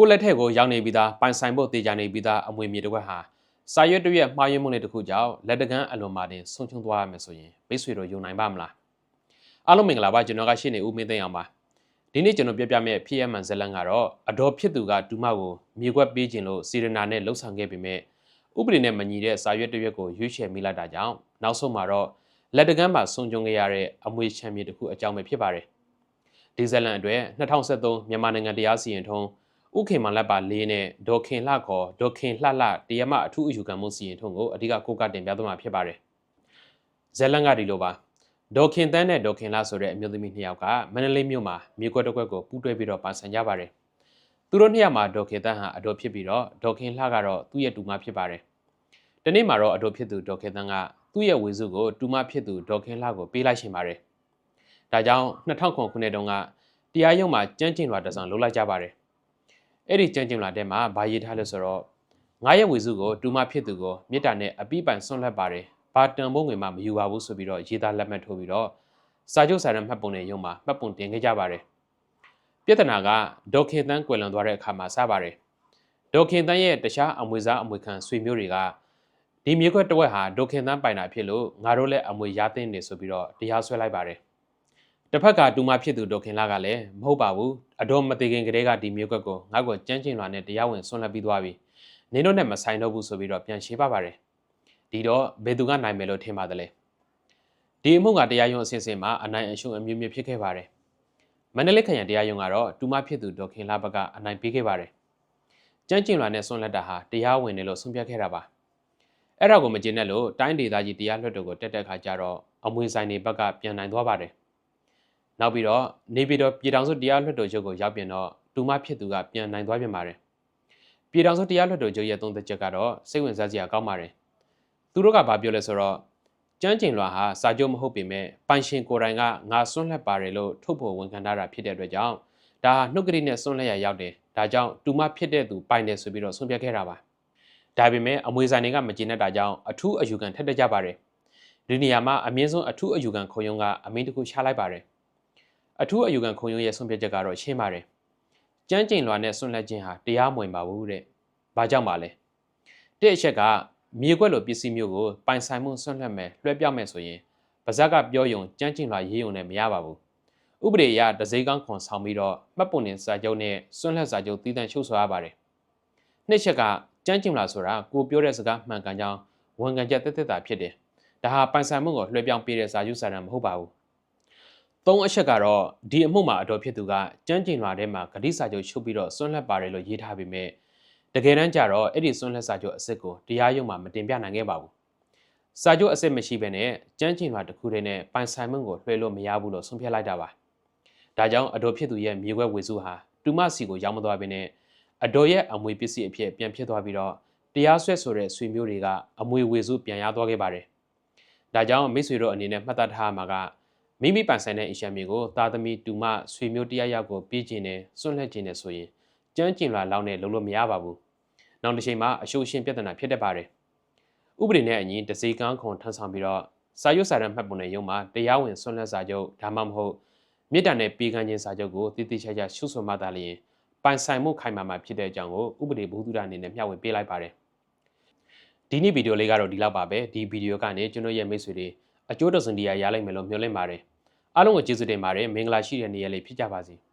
ကိုယ့်လက်ထက်ကိုရောက်နေပြီးသားပိုင်ဆိုင်ဖို့တေချာနေပြီးသားအမွေမြေတစ်ခွက်ဟာစာရွက်တစ်ရွက်မှားယွင်းမှုတွေတစ်ခုကြောင့်လက်တကမ်းအလွန်မာတင်ဆုံးချုံသွားရမယ်ဆိုရင်မိတ်ဆွေတို့ယုံနိုင်ပါမလားအားလုံးမင်္ဂလာပါကျွန်တော်ကရှင်းနေဦးမင်းသိန်းအောင်ပါဒီနေ့ကျွန်တော်ပြပြမယ့်ဖြစ်ရမှန်ဇလန်ကတော့အတော်ဖြစ်သူကဒူမကိုမြေခွက်ပေးခြင်းလို့စီရနာနဲ့လှုပ်ဆောင်ခဲ့ပေမဲ့ဥပဒေနဲ့မညီတဲ့စာရွက်တစ်ရွက်ကိုရွေးချယ်မိလိုက်တာကြောင့်နောက်ဆုံးမှာတော့လက်တကမ်းမှာဆုံးကျုံခဲ့ရတဲ့အမွေချမ်းမြေတစ်ခုအကြောင်းပဲဖြစ်ပါတယ်ဒီဇလန်အတွက်2023မြန်မာနိုင်ငံတရားစီရင်ထုံး ဥခေမန်လက်ပါလေးနဲ့ဒေါခင်လှခေါ်ဒေါခင်လှလှတရမအထူးအယူခံမှုစီရင်ထုံးကိုအဓိကကိုကတင်ပြသွားမှာဖြစ်ပါတယ်ဇလန်ကဒီလိုပါဒေါခင်တန်းနဲ့ဒေါခင်လှဆိုတဲ့အမျိုးသမီးနှစ်ယောက်ကမန္တလေးမြို့မှာမြေကွက်တစ်ကွက်ကိုပူးတွဲပြီးတော့ပါဆန်ကြပါတယ်သူတို့နှစ်ယောက်မှာဒေါခင်တန်းဟာအတော်ဖြစ်ပြီးတော့ဒေါခင်လှကတော့သူ့ရဲ့တူမဖြစ်ပါတယ်တနေ့မှာတော့အတော်ဖြစ်သူဒေါခင်တန်းကသူ့ရဲ့ဝေစုကိုတူမဖြစ်သူဒေါခင်လှကိုပေးလိုက်ရှင်ပါတယ်ဒါကြောင့်2009ခုနှစ်တုန်းကတရားရုံးမှာကြမ်းကျင်လွှာတစ်စောင်လုပ်လိုက်ကြပါတယ် အဲ့ဒီကြမ်းကျင်လွှာထဲမှာဗာရေးထားလို့ဆိုတော့ငါရဲ့ဝေစုကိုတူမဖြစ်သူကိုမေတ္တာနဲ့အပိပိုင်ဆွန့်လွတ်ပါတယ်ဘာတန်ဖို့ငွေမှမယူပါဘူးဆိုပြီးတော့ရေးသားလက်မှတ်ထိုးပြီးတော့စာချုပ်စာတမ်းမှတ်ပုံနဲ့ရုံမှာမှတ်ပုံတင်ခဲ့ကြပါတယ်ပြဿနာကဒေါခင်တန်းကွယ်လွန်သွားတဲ့အခါမှာစပါတယ်ဒေါခင်တန်းရဲ့တခြားအမွေစားအမွေခံဆွေမျိုးတွေကဒီမြေခွက်တစ်ဝက်ဟာဒေါခင်တန်းပိုင်တာဖြစ်လို့ငါတို့လည်းအမွေရသိမ်းနေဆိုပြီးတော့တရားစွဲလိုက်ပါတယ် တစ်ဖက်ကတူမဖြစ်သူဒေါခင်လာကလည်းမဟုတ်ပါဘူးအတော်မသေးခင်ကတည်းကဒီမြေခွက်ကိုငါ့ကိုကြမ်းကျင်လွှာနဲ့တရားဝင်ဆွန့်လွတ်ပြီးသွားပြီနင်းတို့နဲ့မဆိုင်တော့ဘူးဆိုပြီးတော့ပြန်ရှင်းပါပါတယ်ဒီတော့ဘယ်သူကနိုင်မယ်လို့ထင်ပါတယ်လဲဒီအမှုကတရားရုံးအစစ်အစစ်မှာအနိုင်အရှုံးအမျိုးမျိုးဖြစ်ခဲ့ပါတယ်မန္တလေးခရိုင်တရားရုံးကတော့တူမဖြစ်သူဒေါခင်လာဘက်ကအနိုင်ပေးခဲ့ပါတယ်ကြမ်းကျင်လွှာနဲ့ဆွန့်လွတ်တာဟာတရားဝင်တယ်လို့ဆုံးဖြတ်ခဲ့တာပါအဲ့ဒါကိုမကျေနပ်လို့တိုင်းဒေသကြီးတရားလွှတ်တော်ကိုတက်တက်ခါကြတော့အမွေဆိုင်တွေဘက်ကပြန်နိုင်သွားပါတယ် နောက်ပြီးတော့နေပြည်တော်ပြည်ထောင်စုတရားလွှတ်တော်ချုပ်ကိုရောက်ပြန်တော့တူမဖြစ်သူကပြန်နိုင်သွားပြန်ပါတယ်ပြည်ထောင်စုတရားလွှတ်တော်ချုပ်ရဲ့သုံးသက်ချက်ကတော့စိတ်ဝင်စားစရာကောင်းပါတယ်သူတို့ကဘာပြောလဲဆိုတော့ကျန်းကျင်လွာဟာစာချုပ်မဟုတ်ပေမဲ့ပိုင်ရှင်ကိုယ်တိုင်ကငါစွန့်လက်ပါတယ်လို့ထုတ်ဖော်ဝန်ခံထားတာဖြစ်တဲ့အတွက်ကြောင့်ဒါနှုတ်ကတိနဲ့စွန့်လက်ရရောက်တယ်ဒါကြောင့်တူမဖြစ်တဲ့သူပိုင်တယ်ဆိုပြီးတော့ဆုံးဖြတ်ခဲ့တာပါဒါပေမဲ့အမွေဆိုင်တွေကမကျေနပ်တာကြောင့်အထူးအယူခံထက်တက်ကြပါတယ်ဒီနေရာမှာအမြင့်ဆုံးအထူးအယူခံခုံရုံးကအမိန့်တစ်ခုချလိုက်ပါတယ် အထူးအယူခံခုံရုံးရဲ့ဆုံးဖြတ်ချက်ကတော့ရှင်းပါတယ်ကျန်းကျင်လွာနဲ့စွန့်လက်ခြင်းဟာတရားမဝင်ပါဘူးတဲ့ဘာကြောင့်ပါလဲတဲ့အချက်ကမြေခွက်လိုပစ္စည်းမျိုးကိုပိုင်ဆိုင်မှုဆွန့်လွတ်မယ်လွှဲပြောက်မယ်ဆိုရင်ပါဇက်ကပြောယုံကြမ်းကျင်လွာရေးယုံနဲ့မရပါဘူးဥပဒေအရဒဇိကောင်ခွန်ဆောင်ပြီးတော့မှတ်ပုံတင်စာချုပ်နဲ့ဆွန့်လွတ်စာချုပ်တည်တံ့ချုပ်ဆိုရပါတယ်နှစ်ချက်ကကြမ်းကျင်လွာဆိုတာကိုပြောတဲ့စကားမှန်ကန်ကြောင်းဝန်ခံချက်တက်တက်တာဖြစ်တယ်ဒါဟာပိုင်ဆိုင်မှုကိုလွှဲပြောင်းပေးတဲ့စာချုပ်စာတမ်းမဟုတ်ပါဘူး သုံးအချက်ကတော့ဒီအမှုမှာအတော်ဖြစ်သူကကြမ်းကျင်လွာထဲမှာဂတိစာချုပ်ချုပ်ပြီးတော့ဆွန့်လွတ်ပါတယ်လို့ရေးထားပေမဲ့တကယ်တမ်းကျတော့အဲ့ဒီဆွန့်လက်စာချုပ်အစ်စ်ကိုတရားရုံးမှာမတင်ပြနိုင်ခဲ့ပါဘူး။စာချုပ်အစ်စ်မရှိဘဲနဲ့ကြမ်းကျင်လွှာတစ်ခုတည်းနဲ့ပိုင်ဆိုင်မှုကိုလွှဲလို့မရဘူးလို့ဆုံးဖြတ်လိုက်တာပါ။ဒါကြောင့်အတော်ဖြစ်သူရဲ့မြေခွက်ဝေစုဟာတူမစီကိုရောက်မသွားဘဲနဲ့အတော်ရဲ့အမွေပစ္စည်းအဖြစ်ပြန်ဖြစ်သွားပြီးတော့တရားစွဲဆိုတဲ့ဆွေမျိုးတွေကအမွေဝေစုပြန်ရသွားခဲ့ပါတယ်။ဒါကြောင့်မိတ်ဆွေတို့အနေနဲ့မှတ်သားထားမှာက မိမိပိုင်ဆိုင်တဲ့အရှမ်းမြေကိုသားသမီးတူမဆွေမျိုးတရားရောက်ကိုပြီးကျင်တယ်စွန့်လှက်ကျင်တယ်ဆိုရင်ကြမ်းကျင်လာလောက်နဲ့လုံးလို့မရပါဘူး။နောက်တစ်ချိန်မှာအရှုရှင်ပြဿနာဖြစ်တတ်ပါတယ်။ဥပဒေနဲ့အညီတစေကန်းခွန်ထမ်းဆောင်ပြီးတော့စာရွက်စာတမ်းမှတ်ပုံနဲ့ရုံးမှာတရားဝင်ဆွန့်လက်စာချုပ်ဒါမှမဟုတ်မြေတာနဲ့ပြည်ကန်းချင်းစာချုပ်ကိုတည်တည်ချာချာရှုဆွမှသာလျင်ပိုင်ဆိုင်မှုခိုင်မာမှာဖြစ်တဲ့အကြောင်းကိုဥပဒေဘုဒ္ဓအနေနဲ့မျှဝေပေးလိုက်ပါတယ်။ဒီနေ့ဗီဒီယိုလေးကတော့ဒီလောက်ပါပဲဒီဗီဒီယိုကနေကျွန်တော်ရဲ့မိတ်ဆွေတွေ အကျိုးတစုံတရာရလိုက်မယ်လို့မျှော်လင့်ပါတယ်။အားလုံးကိုကျေးဇူးတင်ပါတယ်မင်္ဂလာရှိတဲ့နေ့ရက်လေးဖြစ်ကြပါစေ။